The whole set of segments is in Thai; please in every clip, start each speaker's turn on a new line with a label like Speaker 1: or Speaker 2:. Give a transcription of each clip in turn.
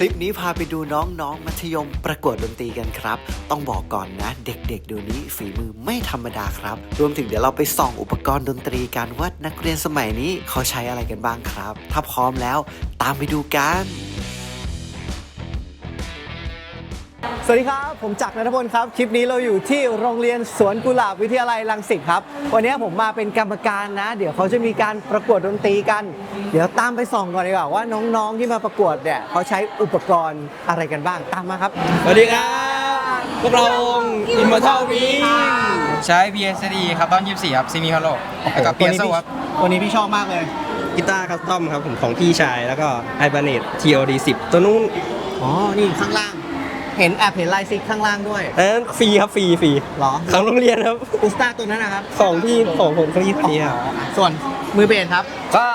Speaker 1: คลิปนี้พาไปดูน้องๆ มัธยมประกวดดนตรีกันครับ ต้องบอกก่อนนะ เด็กๆเดี๋ยวนี้ฝีมือไม่ธรรมดาครับ รวมถึงเดี๋ยวเราไปส่องอุปกรณ์ดนตรีกันว่านักเรียนสมัยนี้เขาใช้อะไรกันบ้างครับ ถ้าพร้อมแล้วตามไปดูกัน
Speaker 2: สวัสดีครับ ผมจักรนัทพลครับ คลิปนี้เราอยู่ที่โรงเรียนสวนกุหลาบวิทยาลัยรังสิตครับ วันนี้ผมมาเป็นกรรมการนะ เดี๋ยวเขาจะมีการประกวดดนตรีกัน เดี๋ยวตามไปส่องก่อนดีกว่าว่าน้องๆที่มาประกวดเนี่ยเขาใช้อุปกรณ์อะไรกันบ้าง ตามมาครับ
Speaker 3: สวัสดีครับพวกเราอิมมอร์ทัลวิงใช้ PSD ครับตอน 24 ครับซีมีฮัลโหลแล้วก็เปียโซครับ
Speaker 2: วันนี้พี่ชอบมากเลย
Speaker 4: กีตาร์คัสตอมครับผมของพี่ชายแล้วก็ไอบาเนต TOD 10ตัวนู้น
Speaker 2: อ๋อ นี่ข้างล่าง เห็นแอบเห็นลายซิกข้างล่างด้วย
Speaker 4: อันนั้นฟรีครับฟรีฟรี
Speaker 2: เหรอ
Speaker 4: ของโรงเรียนครับ
Speaker 2: อุสตาตัวนั้นนะครับ
Speaker 4: ของพี่ของผมของพี่คนนี้ครับ
Speaker 2: ส่วนมือเบสครับ
Speaker 3: ก็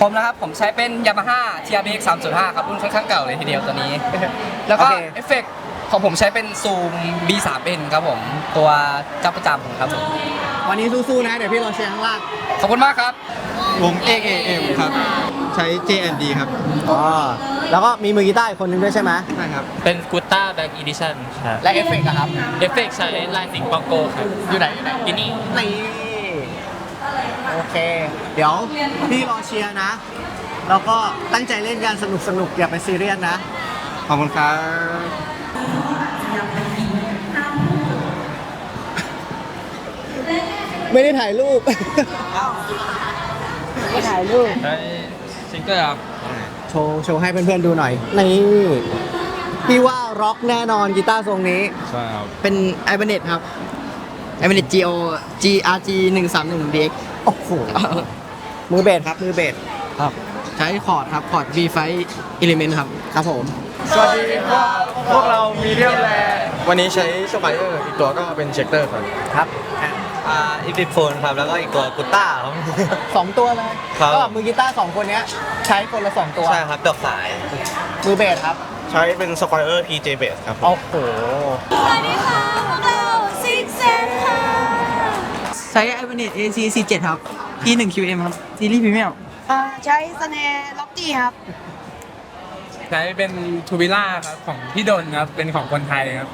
Speaker 3: ผมนะครับ ผมใช้เป็น Yamaha TRBX 305ครับรุ่นค่อนข้างเก่าเลยทีเดียวตัวนี้ แล้วก็
Speaker 2: โอเค
Speaker 3: เอฟเฟกต์ของผมใช้เป็น Zoom B3N ครับผม ตัวเจ้าประจำครับผม
Speaker 2: วันนี้สู้ๆนะ เดี๋ยวพี่รอเชียร์ข้างล่าง
Speaker 3: ขอบคุณมากครับ
Speaker 4: วง XAM ครับ ใช้ JND ครับ
Speaker 2: อ๋อ แล้วก็มีมือกีตาร์อีกคนนึงด้วยใช่ไหม
Speaker 4: ใช่ครับ
Speaker 5: เป็นกูต้าแบ็กอีดิชั่นครับ
Speaker 2: และเอฟเฟกต์อะครับ
Speaker 5: เอฟเฟกใช้ลายสิงปองโกครับ
Speaker 2: อยู่ไหนอยู่ไหน
Speaker 5: อยู่นี่
Speaker 2: นี่โอเค เดี๋ยวพี่รอเชียร์นะ แล้วก็ตั้งใจเล่นกันสนุกสนุกๆอย่าไปซีเรียสนะ
Speaker 4: ขอบคุณครับ
Speaker 2: ไม่ได้ถ่ายรูป ไม่ถ่ายรูป
Speaker 5: ใช้ซิงเกอร์ครับ
Speaker 2: โชว์โชว์ให้เพื่อนๆดูหน่อย นี่พี่ว่าร็อกแน่นอนกีตาร์ทรงนี้
Speaker 5: ใช่ครับ
Speaker 6: เป็น i b a n e t ครับ i b a n e t GO GRG 1 3 1 DX
Speaker 2: โอ้โห มือเบสครับ มือเบส
Speaker 6: ใช้คอร์ดครับคอร์ด V5 Element ครับ
Speaker 2: ครับผม
Speaker 4: สวัสดีครับ พวกเรามีเดียมแลวันนี้ใช้สไปเออร์อีกตัวก็เป็นเช็คเตอร์ครับ
Speaker 2: ครับ
Speaker 7: อ่าอีพิโฟนครับแล้วก็อีกตัวกุต้าครับ
Speaker 2: สองตัวเลย
Speaker 7: ครับ
Speaker 2: ก็มือกีตาร์สองคนเนี้ยใช้คนละสองตัว
Speaker 7: ใช่ครับดอกสาย
Speaker 2: มือเบสครับ
Speaker 4: ใช้เป็นสไปเออร์ PJ Bass ครับ
Speaker 2: โอ้โห
Speaker 8: สวัสดีค่ะพวกเราซิกเซนค่ะ
Speaker 6: ใช้ i b a n e t AC C7 ครับ P1 QM ครับ ซีรีส์พรีเมียม
Speaker 8: ใช้สแนร์ล็อกกี้ครับ
Speaker 5: ใช้เป็นทูบิล่าครับ ของพี่ดนครับ เป็นของคนไทยครับ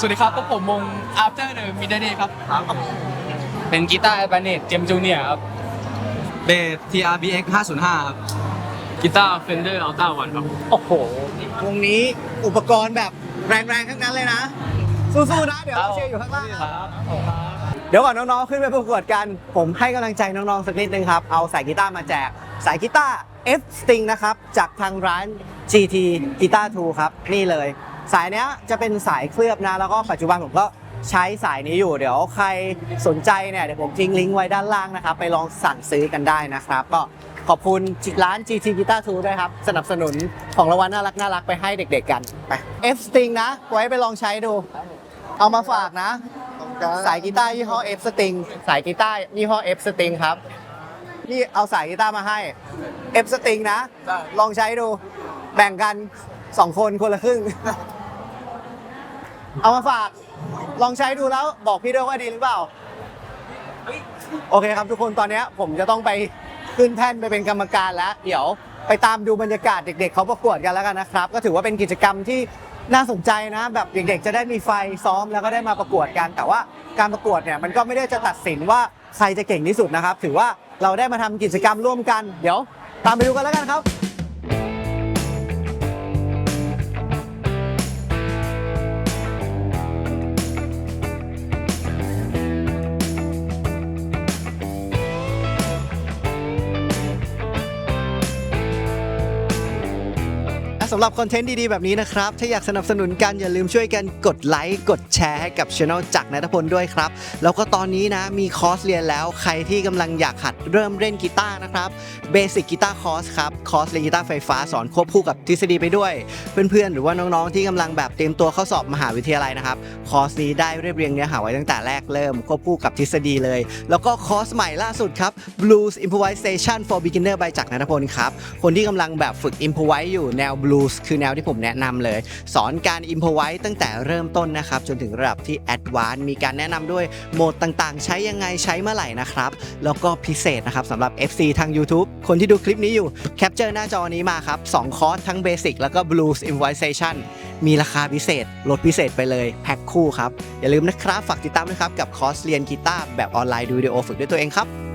Speaker 3: สวัสดีครับพวกผมวง After the Midnight ครับ เป็นกีตาร์แบนเนตเจมจูเนียครับ
Speaker 4: เบส TRBX 505ครับ
Speaker 5: กีตาร์เฟนเดอร์อัลต้าวันครับ
Speaker 2: โอ้โห วงนี้อุปกรณ์แบบแรงๆทั้งนั้นเลยนะ สู้ๆนะ เดี๋ยวเราเชียร์อยู่ข้างล่างครับ เดี๋ยวก่อนน้องๆ ขึ้นไปประกวดกัน ผมให้กำลังใจน้องๆ สักนิดนึงครับ เอาสายกีตาร์มาแจก สายกีตาร์ F String นะครับ จากทางร้าน GT Guitar 2ครับ นี่เลย สายเนี้ยจะเป็นสายเคลือบนะ แล้วก็ปัจจุบันผมก็ใช้สายนี้อยู่ เดี๋ยวใครสนใจเนี่ยเดี๋ยวผมทิ้งลิงก์ไว้ด้านล่างนะครับ ไปลองสั่งซื้อกันได้นะครับ ก็ขอบคุณร้าน GT Guitar 2ด้วยครับ สนับสนุนของรางวัลน่ารักน่ารักไปให้เด็กๆกันไป F String นะ ไว้ไปลองใช้ดู เอามาฝากนะ สายกีตาร์ยี่ห้อ F String สายกีตาร์ยี่ห้อ F String ครับพี่เอาสายกีตาร์มาให้ F String นะ ลองใช้ดู แบ่งกัน2คนคนละครึ่ง เอามาฝากลองใช้ดูแล้วบอกพี่ด้วยว่าดีหรือเปล่า โอเคครับทุกคนตอนนี้ผมจะต้องไปขึ้นแท่นไปเป็นกรรมการแล้ว เดี๋ยวไปตามดูบรรยากาศเด็ก ๆ เขาประกวดกันแล้วกันนะครับ ก็ถือว่าเป็นกิจกรรมที่น่าสนใจนะ แบบเด็กๆ จะได้มีไฟซ้อมแล้วก็ได้มาประกวดกัน แต่ว่าการประกวดเนี่ยมันก็ไม่ได้จะตัดสินว่าใครจะเก่งที่สุดนะครับ ถือว่าเราได้มาทำกิจกรรมร่วมกัน เดี๋ยว ตามไปดูกันแล้วกันครับ สำหรับคอนเทนต์ดีๆ แบบนี้นะครับ ถ้าอยากสนับสนุนกันอย่าลืมช่วยกันกดไลค์กดแชร์ให้กับช anel จักรนัทพลด้วยครับ แล้วก็ตอนนี้นะมีคอร์สเรียนแล้วใครที่กำลังอยากหัดเริ่มเล่นกีตาร์นะครับเบสิกกีตาร์คอร์สครับคอร์สเรียนกีตาร์ไฟฟ้าสอนควบคู่กับทฤษฎีไปด้วย เพื่อนๆ หรือว่าน้องๆที่กำลังแบบเตรียมตัวเข้าสอบมหาวิทยาลัยนะครับคอร์สนี้ได้เรียบเรียงเนื้อหาไว้ตั้งแต่แรกเริ่มควบคู่กับทฤษฎีเลย แล้วก็คอร์สใหม่ล่าสุดครับ Blues Improvisation for Beginner by จักรนัทพลครับคนที่กำลังแบบฝึก improvise อยู่แนว blues blues คือแนวที่ผมแนะนำเลย สอนการอิมพอไว้ตั้งแต่เริ่มต้นนะครับ จนถึงระดับที่ advanced มีการแนะนำด้วยโหมดต่างๆ ใช้ยังไงใช้เมื่อไหร่นะครับ แล้วก็พิเศษนะครับสำหรับ FC ทาง YouTube คนที่ดูคลิปนี้อยู่แคปเจอร์หน้าจอนี้มาครับ2คอร์สทั้ง Basic แล้วก็ Blues Improvisation มีราคาพิเศษ ลดพิเศษไปเลยแพ็คคู่ครับ อย่าลืมนะครับ ฝากติดตามนะครับ กับคอร์สเรียนกีตาร์แบบออนไลน์ดูวิดีโอฝึกด้วยตัวเองครับ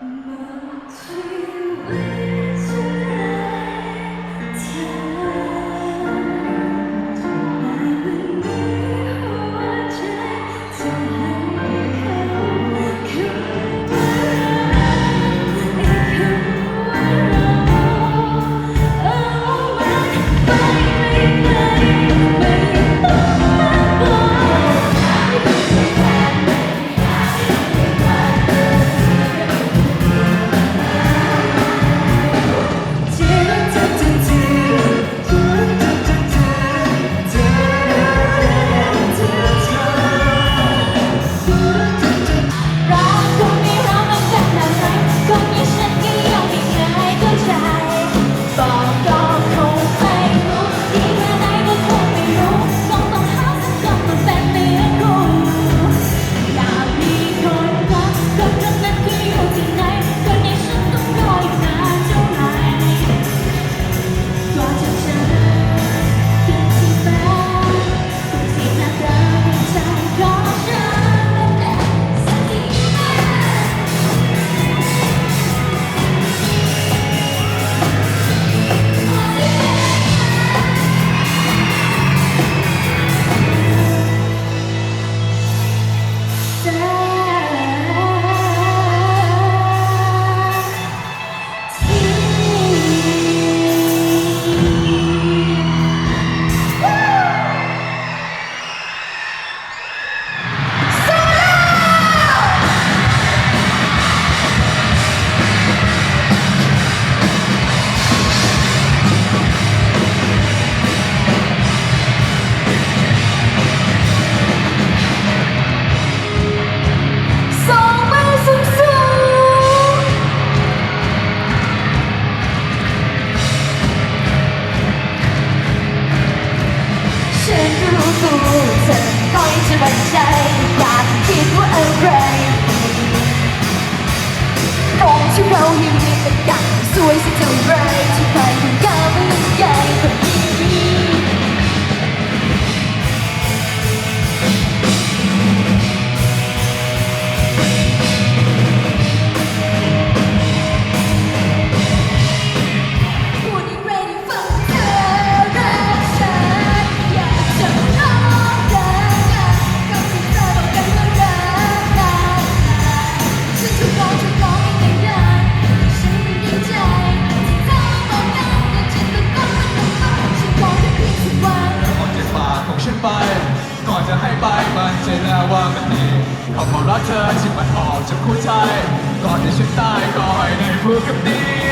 Speaker 5: 마치 place until we break. หัวใจ ก่อนที่ฉันตายก็ให้ได้พูดกับนี้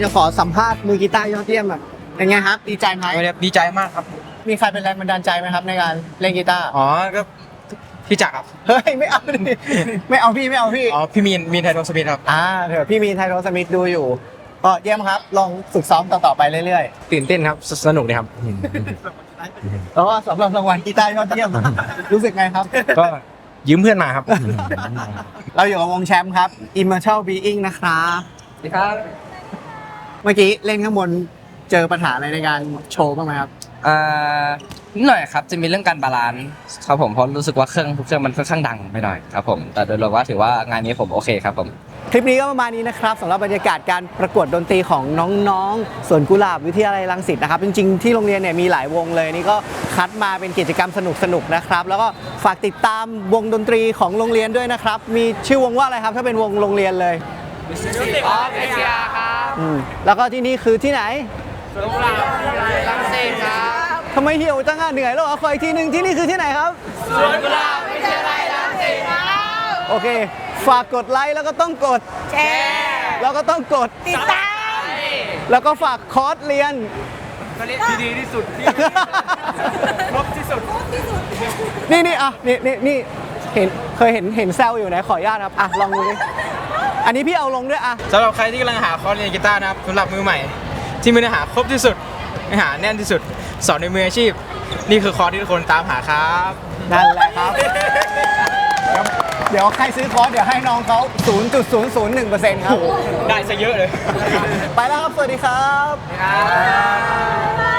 Speaker 2: เดี๋ยวขอสัมภาษณ์มือกีตาร์ยอดเยี่ยมอะเป็นไงครับ ดีใจไหม
Speaker 3: ดีใจมากครับ
Speaker 2: มีใครเป็นแรงบันดาลใจไหมครับในการเล่นกีตาร์
Speaker 3: อ๋อก็พี่จักรครับ
Speaker 2: เฮ้ยไม่เอาดิไม่เอาพี่ไม่เอาพี่
Speaker 3: อ๋อพี่มีนมีนไทโทสมิธครับ
Speaker 2: อ่าเดี๋ยวพี่มีนไทโรสมิธดูอยู่ก็เยี่ยมครับลองฝึกซ้อมต่อๆไปเรื่อย
Speaker 4: ตื่นเต้นครับสนุกดีครับ
Speaker 2: ๆแล้วก็สำหรับรางวัลกีตาร์ยอดเยี่ยมรู้สึกไงครับ
Speaker 4: ก็ยืมเพื่อนมาครับ
Speaker 2: เราอยู่กับวงแชมป์ครับ Immortal Being นะครับ
Speaker 6: สวัสดีครับ
Speaker 2: เมื่อกี้เล่นข้างบนเจอปัญหาอะไรในการโชว์บ้างไหมครับ
Speaker 9: อ่านิดหน่อยครับจะมีเรื่องการบาลานซ์ครับผมเพราะรู้สึกว่าเครื่องทุกเครื่องมันค่อนข้างดังไปหน่อยครับผมแต่โดยรวมว่าถือว่างานนี้ผมโอเคครับผม
Speaker 2: คลิปนี้ก็ประมาณนี้นะครับสำหรับบรรยากาศการประกวดดนตรีของน้องๆสวนกุหลาบวิทยาลัยรังสิตนะครับ จริงๆที่โรงเรียนเนี่ยมีหลายวงเลยนี่ก็คัดมาเป็นกิจกรรมสนุกๆนะครับ แล้วก็ฝากติดตามวงดนตรีของโรงเรียนด้วยนะครับ มีชื่อวงว่าอะไรครับ ถ้าเป็นวงโรงเรียนเลย อืมแล้วก็ที่นี่คือที่ไหนทำไมเหี่ยวจังอะเหนื่อยแล้วเหรอขออีกทีหนึ่งที่นี่คือที่ไหนครับ สวนกุหลาบวิทยาลัยรังสิตโอเค ฝากกดไลค์แล้วก็ต้องกด
Speaker 8: แชร์
Speaker 2: แล้วก็ต้องกด
Speaker 8: ติดตาม
Speaker 2: แล้วก็ฝากคอร์สเรียน
Speaker 5: ที่ดีที่สุดที่ครบที่สุด
Speaker 2: นี่นี่อะนี่นี่นี่เห็นเคยเห็นเห็นแซวอยู่ไหนขออนุญาตครับอะลองดูดิ อันนี้พี่เอาลงด้วยอะ
Speaker 3: สำหรับใครที่กำลังหาคอร์สเรียนกีตาร์นะครับสำหรับมือใหม่ ที่มีเนื้อหาครบที่สุดเนื้อหาแน่นที่สุด สอนในมืออาชีพ นี่คือคอร์สที่ทุกคนตามหาครับ
Speaker 2: นั่นแหละครับ เดี๋ยวเดี๋ยวใครซื้อคอร์สเดี๋ยวให้น้องเขา0.001%ครับ
Speaker 3: ได้ซะเยอะเลย
Speaker 2: ไปแล้วครับ สวัสดีครับ